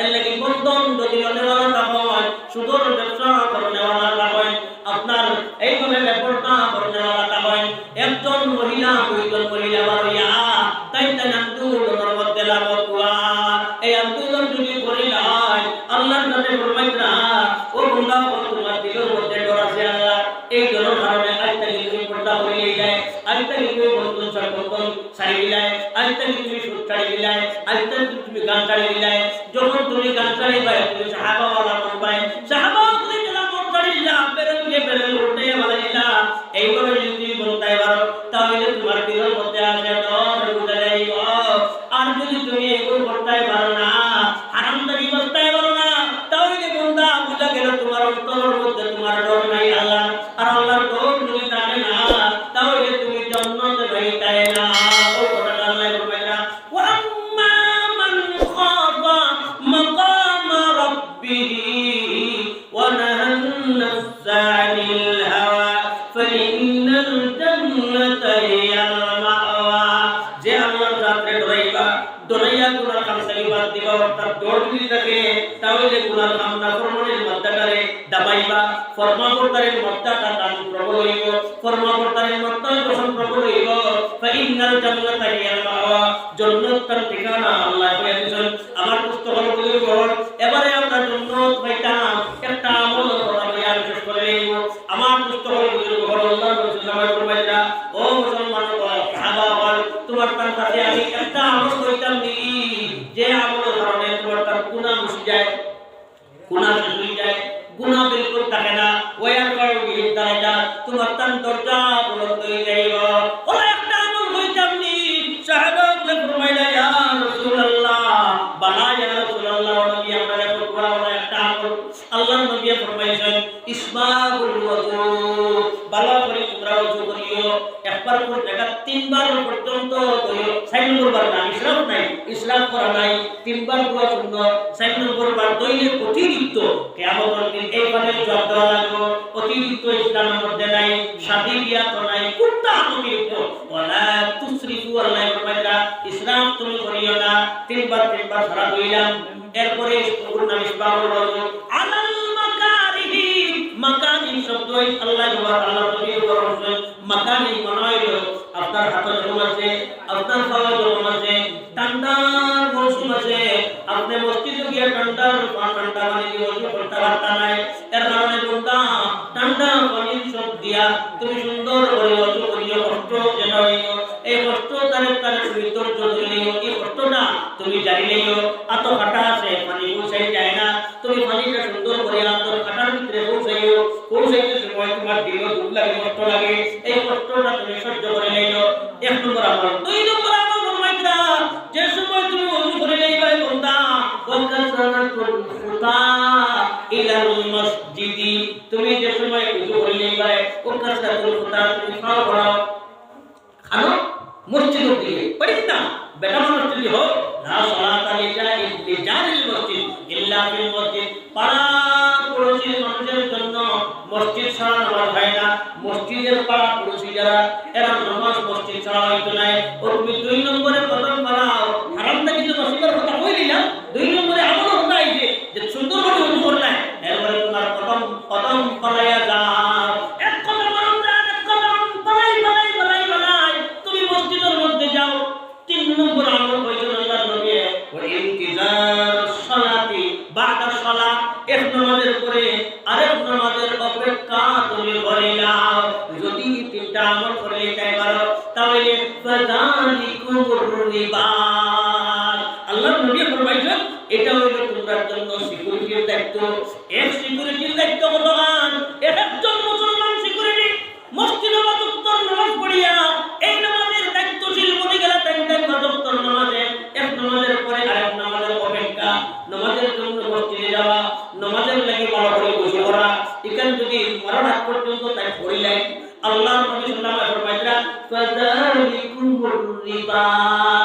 এর লাগি বন্ধন যদি ফাইন্নাল জান্নাতা হিয়াল মাওয়া যে আল্লাহর রাত্রে ডরাইবা, ডরাইয়া গুনার কাম সারিবার দিবা, অর্থাৎ দৌড় যদি থাকে তাহলে গুনার কাম না ফরমানের মধ্যকারে দাবাইবা ফরমা কর্তারের টান প্রবল হইব ফরমা কর্তারের যখন প্রবল হইব। ফাইন্নাল জান্নাতা হিয়াল মাওয়া জান্নাত তার ঠিকানা আল্লাহ কইয়া দিছেন আমার পুস্তক হল বুজুর্গ হল এবারে আমরা জান্নাত পাইতাম একটা আমল করা বয়ান শেষ করে লইব আমার পুস্তক হল বুজুর্গ হল আল্লাহ রাসূল নামাজ ফরমাইলা করবার না ইসলাম নাই, ইসলাম করা নাই, তিনবার দোয়া সুন্দর সাইড করবার দইলে অতিরিক্ত কিয়ামতের দিন এই পানে জবাব দেওয়া লাগবে অতিরিক্ত ইসলামের মধ্যে নাই শাদী বিয়া তো নাই কোনটা অতিরিক্ত। ওয়ালা তুসরিফু আল্লাহ ফরমাইলা ইসলাম তুমি করিও না। তিনবার তিনবার সারা দইলাম এরপরে ওর নাম ইসবাহুল ওযু আলাল মাকারিহি মাকানি শব্দ আল্লাহ জবাব আল্লাহ বলেন মাকানি মনে আপনার হাতে আছে, আপনার খাওয়া আছে আপনি মসজিদে গিয়ে ঠান্ডার ঠান্ডা পানি দিয়ে ওযু করতে পারতা নাই। এর কারণে বন্ধা ঠান্ডা পানি সব দিয়া তুমি সুন্দর করে ওযু করিও, কষ্ট যেন এই কষ্ট তারে তারে ভিতর যদি লইও এই কষ্টটা তুমি জানি লইও আত কাটা আছে, পানি পৌঁছাই যায় না। তুমি পানিটা সুন্দর করে আন্তর কাটার ভিতরে পৌঁছাইও। পৌঁছাইতে সময় তোমার দিল দুঃখ লাগে, কষ্ট লাগে। ওয়াকাসানাতুল খুতা ইলাল মসজিদি তুমি যে সময় ওযু করে লইবা ওয়াকাসানাতুল খুতা তুমি খাও পড়াও খানো মসজিদ দিয়ে পড়িস না। বেটা মানুষ যদি হো লা সালাতা লিজারিল মসজিদ ইল্লা ফিল মসজিদ পাড়া মসজিদের পাড়া পড়োশি যারা, এরা পর্যন্ত তাই পড়িলেন আল্লাহ নবী সাল্লাল্লাহু আলাইহি ওয়াসাল্লাম ফাযালিকুমুর রিবাত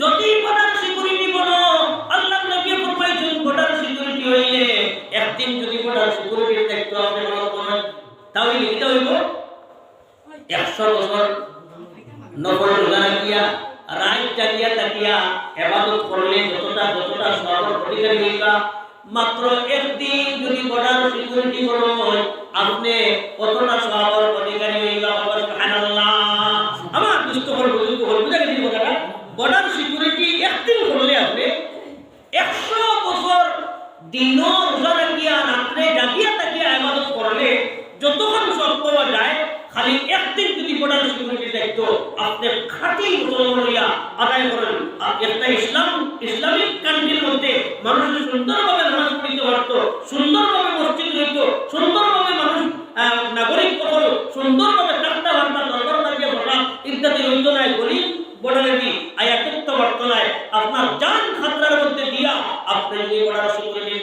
যদি বর্ডার সিকিউরিটি বলো আল্লাহ নবী ফরমাইছেন বর্ডার সিকিউরিটি হইলে একদিন যদি বর্ডার সিকিউরিটি দেখতে আপনি মনে করেন, তাহলে লিখিতে হইব, একশো বছর নফল রোজা রাখিয়া রাত জাগিয়া তাকিয়া এবাদত করলে যতটা যতটা সর্বর অধিকারী হইবা, মাত্র একদিন যদি বর্ডার সিকিউরিটি করো আপনি কতটা সর্বর অধিকারী হইবা বাবা সুবহানাল্লাহ আমার দুষ্ট হল বুঝুক হল বুঝা গেছি কথাটা বর্ডার সিকিউরিটি একদিন করলে আপনি একশো বছর রোজা রাখিয়া রাত্রে তাকিয়া আবাদত করলে যতক্ষণ সব যায়, খালি একদিন যদি বর্ডার সিকিউরিটি দেখতো আপনি খাঁটি আদায় করেন একটা ইসলাম ইসলামিক কান্ট্রির মধ্যে মানুষ সুন্দরভাবে নামাজ পড়িতে পারতো সুন্দরভাবে মসজিদ হইত সুন্দরভাবে মানুষ আহ, নাগরিক সকল সুন্দরভাবে চারটা ঘণ্টা দরবার লাগিয়ে বসা ইত্যাদি হইত নাই বলি বর্ডারে কি আয়াতত্ব বর্তনায় আপনার জান খাতরার মধ্যে দিয়া আপনি যদি বর্ডার সিকিউরিটি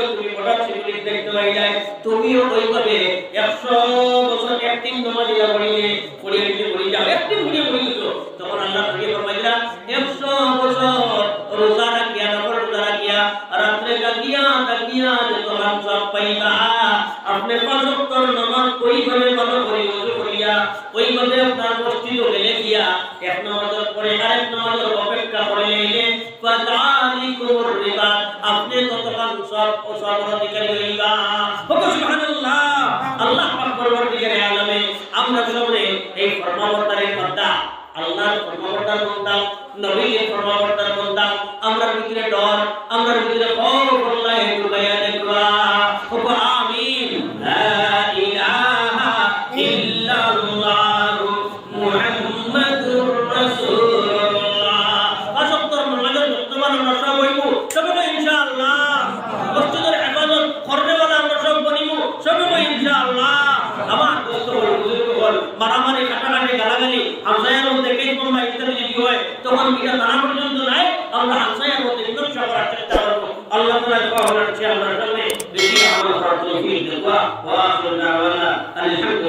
হইল তুমি বড় সিকিউরিটি দেখতে হয়ে যায় তুমিও ওইভাবে একশো বছর একদিন নামাজ ইয়া পড়িলে পড়িয়ে নিতে পড়ি যাও। একদিন পড়িয়ে পড়ি গেছো তখন আল্লাহ নবী ফরমাইলা একশো বছর রোজা রাখিয়া, নফল রোজা রাখিয়া, রাত্রে জাগিয়া জাগিয়া যে তোমার সব পাইবা। আপনি পাঁচ নমাজ ওইভাবে আমরা সবাই বল, মারামারি, কাটাকাটি, গালাগালি, হামসায়ার মধ্যে কেস মামলা ইত্যাদি যদি হয়, তখন এটা জানা পর্যন্ত নাই আমরা হামসায়ার মধ্যে মীমাংসা করার চেষ্টা করব। আল্লাহ তাআলা পাওয়ার চেয়ে আমরা সামনে বেশি আমল করার তৌফিক আলহামদুলিল্লাহ